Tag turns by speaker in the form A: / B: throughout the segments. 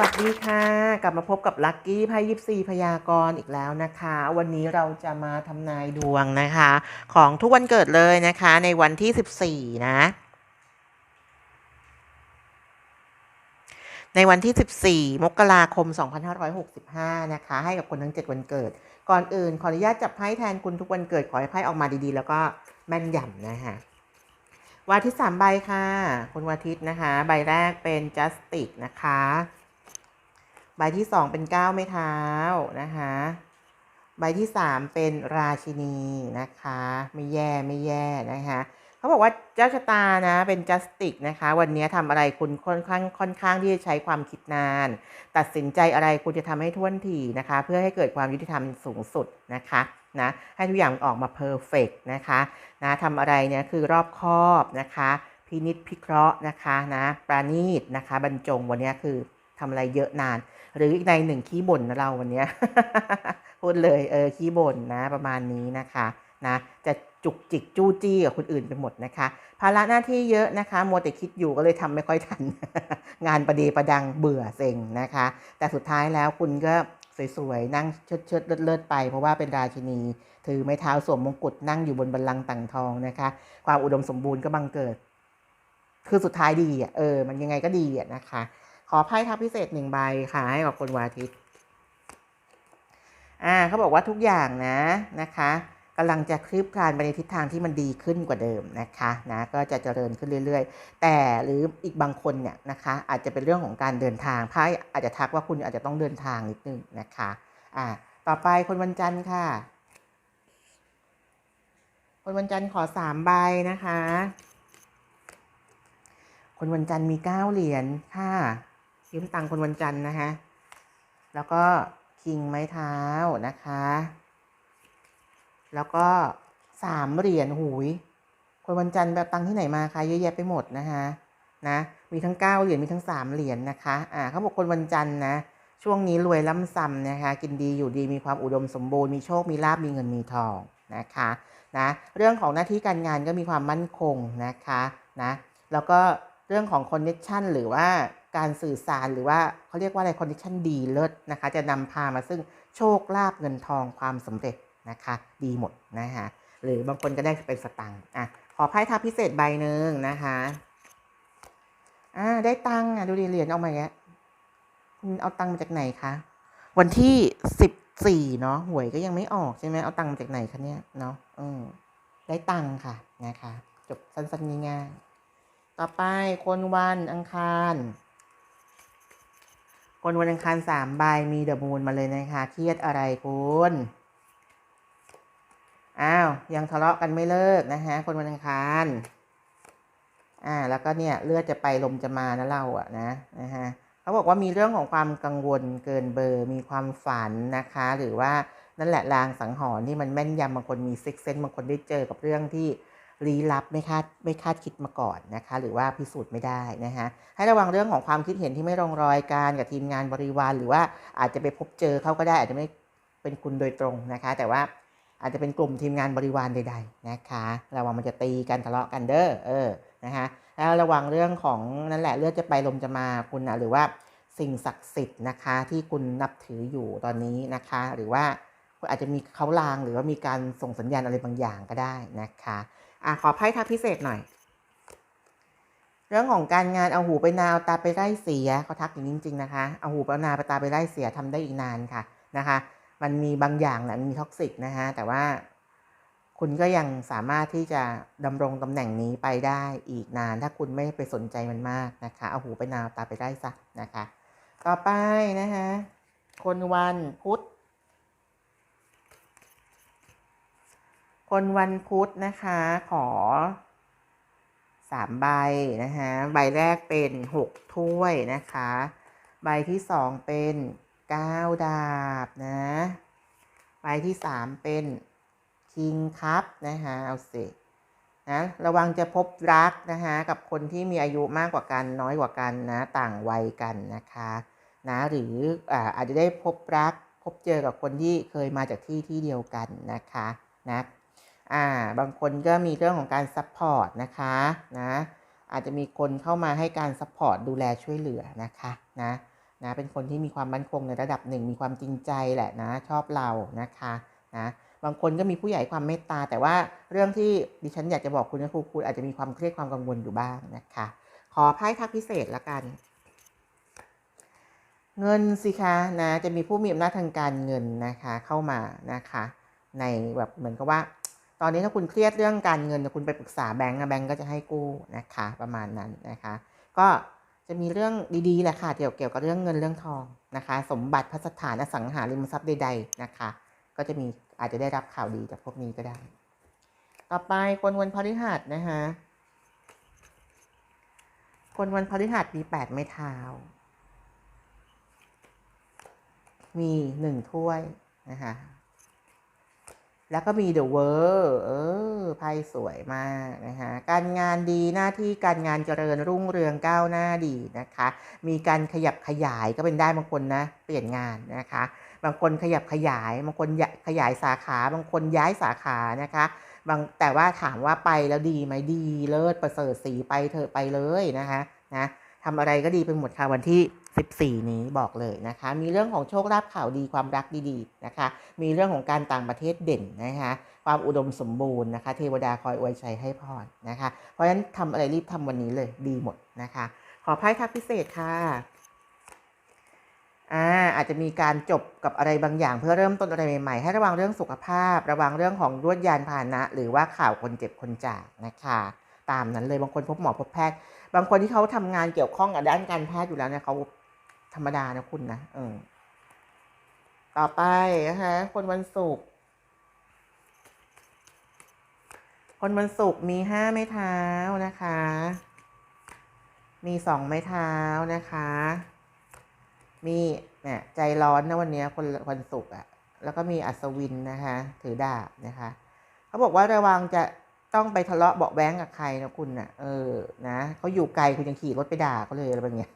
A: วัสดีค่ะ กลับมาพบกับลัคกี้ไพ่ยิปซีพยากรณ์อีกแล้วนะคะ วันนี้เราจะมาทำนายดวงนะคะ ของทุกวันเกิดเลยนะคะ ในวันที่ 14 นะ ในวันที่ 14 มกราคม 2565 นะคะ ให้กับคนทั้ง 7 วันเกิด ก่อนอื่นขออนุญาตจับไพ่แทนคุณทุกวันเกิด ขอให้ไพ่ออกมาดีๆ แล้วก็แม่นยำนะคะวาทิตสามใบค่ะ คุณวอาทิตนะคะ ใบแรกเป็น justice นะคะ ใบที่สองเป็นเก้าไม้เท้านะคะใบที่สามเป็นราชินีนะคะ ไม่แย่ไม่แย่นะคะเขาบอกว่าเจ้าชะตานะเป็น justice นะคะ วันนี้ทำอะไรคุณค่อนข้างค่อนข้างที่จะใช้ความคิดนาน ตัดสินใจอะไรคุณจะทำให้ท่วนทีนะคะ เพื่อให้เกิดความยุติธรรมสูงสุดนะคะนะให้ทุกอย่างออกมาเพอร์เฟกนะคะนะทำอะไรเนี่ยคือรอบคอบนะคะ พินิษพิเคราะห์นะคะนะปราณีตนะคะ บรรจงวันนี้คือ ทำอะไรเยอะนาน หรืออีกในหนึ่งขี้บ่นนะเราวันนี้พูดเลยเออขี้บ่นนะประมาณนี้นะคะนะจะจุกจิกจู้จี้กับคนอื่นไปหมดนะคะภาระหน้าที่เยอะนะคะมัวแต่คิดอยู่ก็เลยทำไม่ค่อยทัน งานประเดประดังเบื่อเซ็งนะคะ แต่สุดท้ายแล้วคุณก็สวยๆนั่งเชิดเชิดเลิศๆไป เพราะว่าเป็นราชินี ถือไม้เท้าสวมมงกุฎนั่งอยู่บนบัลลังก์ต่างทองนะคะ ความอุดมสมบูรณ์ก็บังเกิด คือสุดท้ายดีอะเออมันยังไงก็ดีอะนะคะ ขอไพ่ทับพิเศษหนึ่งใบค่ะให้กับคนวาทิตอ่าเขาบอกว่าทุกอย่างนะนะคะกำลังจะคลิบคลานไปในทิศทางที่มันดีขึ้นกว่าเดิมนะคะนะก็จะเจริญขึ้นเรื่อย ๆ แต่หรืออีกบางคนเนี่ยนะคะอาจจะเป็นเรื่องของการเดินทางไพ่อาจจะทักว่าคุณอาจจะต้องเดินทางนิดนึงนะคะอ่าต่อไปคนวันจันทร์ค่ะ คนวันจันทร์ขอสามใบนะคะ คนวันจันทร์มีเก้าเหรียญค่ะ ยืมตังค์คนวันจันทร์นะคะ แล้วก็คิงไม้เท้านะคะ แล้วก็สามเหรียญหูย คนวันจันทร์แบบตังค์ที่ไหนมาคะเยอะแยะไปหมดนะคะนะมีทั้งเก้าเหรียญมีทั้งสามเหรียญนะคะอ่าเขาบอกคนวันจันทร์นะช่วงนี้รวยล่ำซ้ำนะคะ กินดีอยู่ดีมีความอุดมสมบูรณ์มีโชค มีลาบมีเงินมีทองนะคะนะเรื่องของหน้าที่การงานก็มีความมั่นคงนะคะนะแล้วก็เรื่องของคอนเนคชันหรือว่า การสื่อสารหรือว่าเขาเรียกว่าอะไรคอนเนคชันดีเลิศนะคะ จะนำพามาซึ่งโชคลาบเงินทองความสำเร็จนะคะ ดีหมดนะคะหรือบางคนก็ได้เป็นสตังค์อะขอไพ่ทับพิเศษใบหนึ่งนะคะอ่าได้ตังค์อะดูดิเหรียญออกมาแล้วคุณเอาตังค์มาจากไหนคะวันที่สิบสี่เนาะหวยก็ยังไม่ออกใช่ไหมเอาตังค์มาจากไหนคะเนี่ยเนาะอืมได้ตังค์ค่ะนะคะจบสั้นๆง่ายๆต่อไปคนวันอังคาร คนวันอังคารสามใบมีเดอะมูนมาเลยนะคะ เครียดอะไรคุณอ้าวยังทะเลาะกันไม่เลิกนะคะคนวันอังคาร อ่า แล้วก็เนี่ยเลือดจะไปลมจะมานะเราอะนะนะฮะเขาบอกว่ามีเรื่องของความกังวลเกินเบอร์มีความฝันนะคะ หรือว่านั่นแหละลางสังหรณ์ที่มันแม่นยำบางคนมีซิกเซนบางคนได้เจอกับเรื่องที่ ลี้ลับไม่คาดไม่คาดคิดมาก่อนนะคะ หรือว่าพิสูจน์ไม่ได้นะคะให้ระวังเรื่องของความคิดเห็นที่ไม่ลงรอยกันกับทีมงานบริวาร หรือว่าอาจจะไปพบเจอเขาก็ได้ อาจจะไม่เป็นคุณโดยตรงนะคะ แต่ว่าอาจจะเป็นกลุ่มทีมงานบริวารใดๆนะคะระวังมันจะตีกันทะเลาะกันเด้อเออนะคะแล้วระวังเรื่องของนั่นแหละเลือดจะไปลมจะมาคุณนะหรือว่าสิ่งศักดิ์สิทธิ์นะคะ ที่คุณนับถืออยู่ตอนนี้นะคะ หรือว่าคุณอาจจะมีเขาลางหรือว่ามีการส่งสัญญาณอะไรบางอย่างก็ได้นะคะ อะขอไพ่ทับพิเศษหน่อย เรื่องของการงานเอาหูไปนาเอาตาไปไล่เสียเขาทักอย่างนี้จริง ๆ นะคะ เอาหูไปนาไปตาไปไล่เสียทำได้อีกนานค่ะนะคะ มันมีบางอย่างแหละมีท็อกซิกนะคะแต่ว่าคุณก็ยังสามารถที่จะดำรงตำแหน่งนี้ไปได้อีกนาน ถ้าคุณไม่ไปสนใจมันมากนะคะ เอาหูไปนาเอาตาไปไล่ซะนะคะ ต่อไปนะคะ คนวันพุธ คนวันพุธนะคะ ขอสามใบนะคะใบแรกเป็นหกถ้วยนะคะ ใบที่สองเป็นเก้าดาบนะ ใบที่สามเป็นคิงคัพนะคะเอาสินะระวังจะพบรักนะคะกับคนที่มีอายุมากกว่ากันน้อยกว่ากันนะต่างวัยกันนะคะนะหรืออ่าอาจจะได้พบรักพบเจอกับคนที่เคยมาจากที่ที่เดียวกันนะคะนะ อ่าบางคนก็มีเรื่องของการซัพพอร์ตนะคะนะอาจจะมีคนเข้ามาให้การซัพพอร์ตดูแลช่วยเหลือนะคะนะนะเป็นคนที่มีความมั่นคงในระดับหนึ่งมีความจริงใจแหละนะชอบเรานะคะนะบางคนก็มีผู้ใหญ่ความเมตตา แต่ว่าเรื่องที่ดิฉันอยากจะบอกคุณก็คือคุณอาจจะมีความเครียดความกังวลอยู่บ้างนะคะ ขอไพ่ทักพิเศษละกัน เงินสิคะนะจะมีผู้มีอำนาจทางการเงินนะคะเข้ามานะคะ ในแบบเหมือนกับว่า ตอนนี้ถ้าคุณเครียดเรื่องการเงินคุณไปปรึกษาแบงก์นะแบงก์ก็จะให้กู้นะคะประมาณนั้นนะคะ ก็จะมีเรื่องดีๆแหละค่ะเกี่ยวเกี่ยวกับเรื่องเงินเรื่องทองนะคะ สมบัติพัสถานอสังหาริมทรัพย์ใด ๆนะคะ ก็จะมีอาจจะได้รับข่าวดีจากพวกนี้ก็ได้ ต่อไปคนวันพฤหัสนะคะคนวันพฤหัสมีแปดไม้เท้า มีหนึ่งถ้วยนะคะ แล้วก็มีเดอะเวอร์เออไพ่สวยมากนะคะการงานดีหน้าที่การงานเจริญรุ่งเรืองก้าวหน้าดีนะคะ มีการขยับขยายก็เป็นได้บางคนนะ เปลี่ยนงานนะคะ บางคนขยับขยาย บางคนขยายสาขา บางคนย้ายสาขานะคะบางแต่ว่าถามว่าไปแล้วดีไหมดีเลิศประเสริฐสีไปเถอะไปเลยนะคะนะทำอะไรก็ดีไปหมดค่ะวันที่ 14 นี้บอกเลยนะคะ มีเรื่องของโชคลาภข่าวดีความรักดีๆนะคะ มีเรื่องของการต่างประเทศเด่นนะคะ ความอุดมสมบูรณ์นะคะ เทวดาคอยอวยชัยให้พรนะคะ เพราะฉะนั้นทำอะไรรีบทำวันนี้เลยดีหมดนะคะ ขอไพ่ทักพิเศษค่ะอ่าอาจจะมีการจบกับอะไรบางอย่างเพื่อเริ่มต้นอะไรใหม่ๆ ให้ระวังเรื่องสุขภาพ ระวังเรื่องของรวดยานพาหนะ หรือว่าข่าวคนเจ็บคนจากนะคะตามนั้นเลยบางคนพบหมอพบแพทย์ บางคนที่เขาทำงานเกี่ยวข้องกับด้านการแพทย์อยู่แล้วเนี่ยเขา ธรรมดานะคุณนะเออต่อไปนะคะคนวันศุกร์คนวันศุกร์มีห้าไม้เท้านะคะ มีสองไม้เท้านะคะ มีเนี่ยใจร้อนนะวันนี้คนวันศุกร์อะ่ะแล้วก็มีอัศวินนะคะ ถือดาบนะคะ เขาบอกว่าระวังจะ ต้องไปทะเลาะเบาะแว้งกับใครนะคุณนะ่ะ เออ นะเขาอยู่ไกลคุณยังขี่รถไปด่าเขาเลยอะไรแบบเนี้ย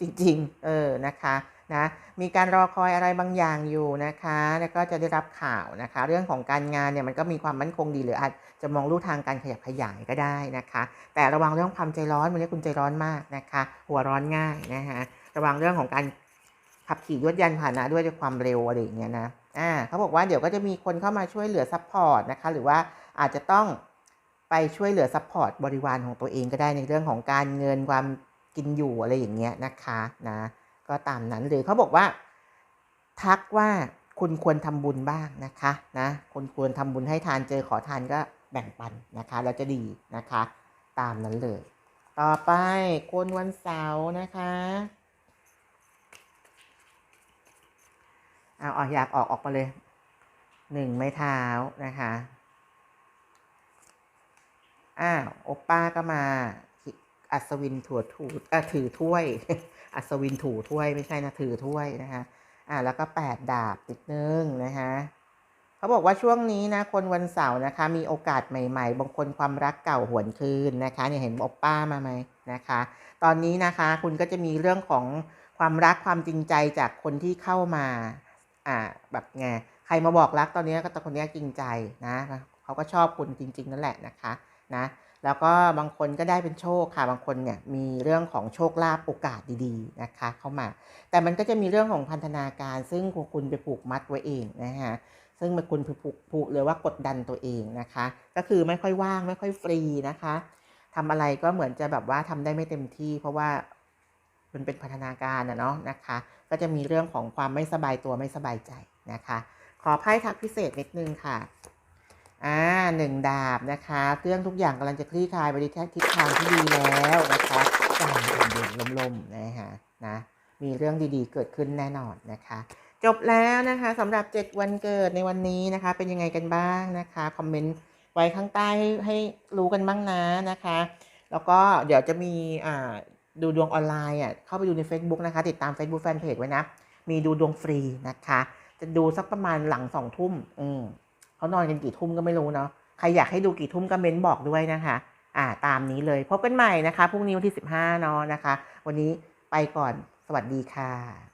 A: จริง ๆ เออ นะคะนะมีการรอคอยอะไรบางอย่างอยู่นะคะ แล้วก็จะได้รับข่าวนะคะ เรื่องของการงานเนี่ยมันก็มีความมั่นคงดีหรืออาจจะมองลู่ทางการขยับขยายก็ได้นะคะ แต่ระวังเรื่องความใจร้อนวันนี้คุณใจร้อนมากนะคะ หัวร้อนง่ายนะคะระวังเรื่องของการขับขี่ยวดยานพาหนะด้วยความเร็วอะไรอย่างเงี้ยนะอ่าเขาบอกว่าเดี๋ยวก็จะมีคนเข้ามาช่วยเหลือซัพพอร์ตนะคะ หรือว่าอาจจะต้อง ไปช่วยเหลือซัพพอร์ตบริวารของตัวเองก็ได้ในเรื่องของการเงินความกินอยู่อะไรอย่างเงี้ยนะคะนะก็ตามนั้นหรือเขาบอกว่า ทักว่าคุณควรทำบุญบ้างนะคะนะคุณควรทำบุญให้ทานเจอขอทานก็แบ่งปันนะคะแล้วจะดีนะคะ ตามนั้นเลย ต่อไปคนวันเสาร์นะคะเอาออกอยากออกออกมาเลยหนึ่งไม้เท้านะคะ อ้าวโอป้าก็มา อัศวินถั่วถูเออถือถ้วย อัศวินถูถ้วยไม่ใช่นะถือถ้วยนะคะอ่าแล้วก็แปดดาบติดนึงนะคะเขาบอกว่าช่วงนี้นะคนวันเสาร์นะคะ มีโอกาสใหม่ ๆบางคนความรักเก่าหวนคืนนะคะเนี่ยเห็นโอป้ามาไหมนะคะ ตอนนี้นะคะคุณก็จะมีเรื่องของความรักความจริงใจจากคนที่เข้ามาอ่าแบบไงใครมาบอกรักตอนนี้ก็ตอนคนนี้จริงใจนะเขาก็ชอบคุณจริง ๆ นั่นแหละนะคะ นะแล้วก็บางคนก็ได้เป็นโชคค่ะบางคนเนี่ยมีเรื่องของโชคลาภโอกาสดีๆนะคะเข้ามา แต่มันก็จะมีเรื่องของพันธนาการ ซึ่งคุณไปผูกมัดไว้เองนะฮะซึ่งมันคุณผูกผูกเลยว่ากดดันตัวเองนะคะ ก็คือไม่ค่อยว่างไม่ค่อยฟรีนะคะทำอะไรก็เหมือนจะแบบว่าทำได้ไม่เต็มที่ เพราะว่ามันเป็นพันธนาการนะเนาะนะคะ ก็จะมีเรื่องของความไม่สบายตัวไม่สบายใจนะคะ ขอไพ่ทักพิเศษนิดนึงค่ะ อ่าหนึ่งดาบนะคะ เครื่องทุกอย่างกำลังจะคลี่คลายไปในทิศทางที่ดีแล้วนะคะกำลังเด่นๆลมๆนะคะนะมีเรื่องดีๆ เกิดขึ้นแน่นอนนะคะ จบแล้วนะคะสำหรับ 7 วันเกิดในวันนี้นะคะ เป็นยังไงกันบ้างนะคะคอมเมนต์ไว้ข้างใต้ให้ให้รู้กันบ้างนะนะคะ แล้วก็เดี๋ยวจะมีอ่าดูดวงออนไลน์อะเข้าไปดูใน Facebook นะคะ ติดตาม Facebook Fanpage ไว้นะ มีดูดวงฟรีนะคะ จะดูสักประมาณหลังสองทุ่มอืม เขานอนกันกี่ทุ่มก็ไม่รู้เนาะใครอยากให้ดูกี่ทุ่มก็เม้นบอกด้วยนะคะ อ่าตามนี้เลยพบกันใหม่นะคะพรุ่งนี้วันที่ 15เนาะนะคะ วันนี้ไปก่อนสวัสดีค่ะ